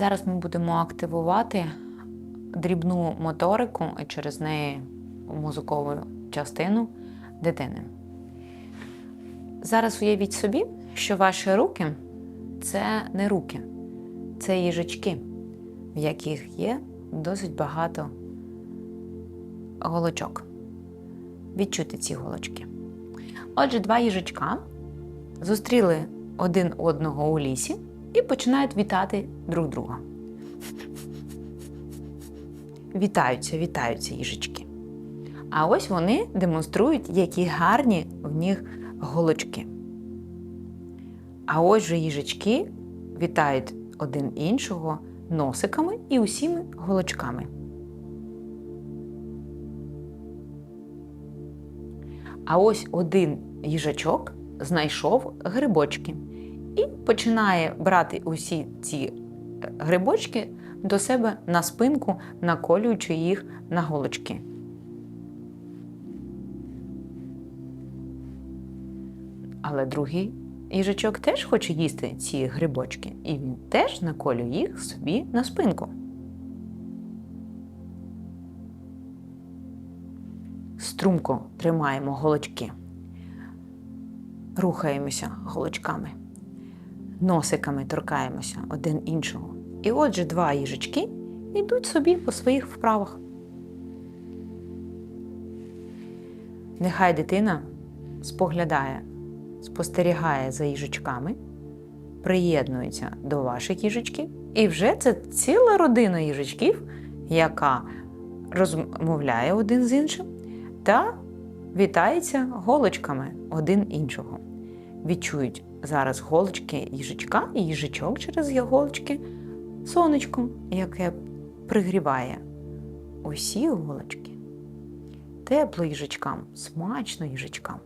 Зараз ми будемо активувати дрібну моторику і через неї мозкову частину дитини. Зараз уявіть собі, що ваші руки це не руки, це їжачки, в яких є досить багато голочок. Відчути ці голочки. Отже, два їжачка зустріли один одного у лісі і починають вітати друг друга. Вітаються, вітаються їжачки. А ось вони демонструють, які гарні в них голочки. А ось же їжачки вітають один іншого носиками і усіми голочками. А ось один їжачок знайшов грибочки починає брати усі ці грибочки до себе на спинку, наколюючи їх на голочки. Але другий їжачок теж хоче їсти ці грибочки, і він теж наколює їх собі на спинку. Струмко тримаємо голочки. Рухаємося голочками, носиками торкаємося один іншого. І отже, два їжачки йдуть собі по своїх вправах. Нехай дитина споглядає, спостерігає за їжачками, приєднується до ваших їжачків, і вже це ціла родина їжачків, яка розмовляє один з іншим та вітається голочками один іншого. Відчують зараз голочки їжачка і їжачок через голочки сонечко, яке пригріває усі голочки. Тепло їжачкам, смачно їжачкам.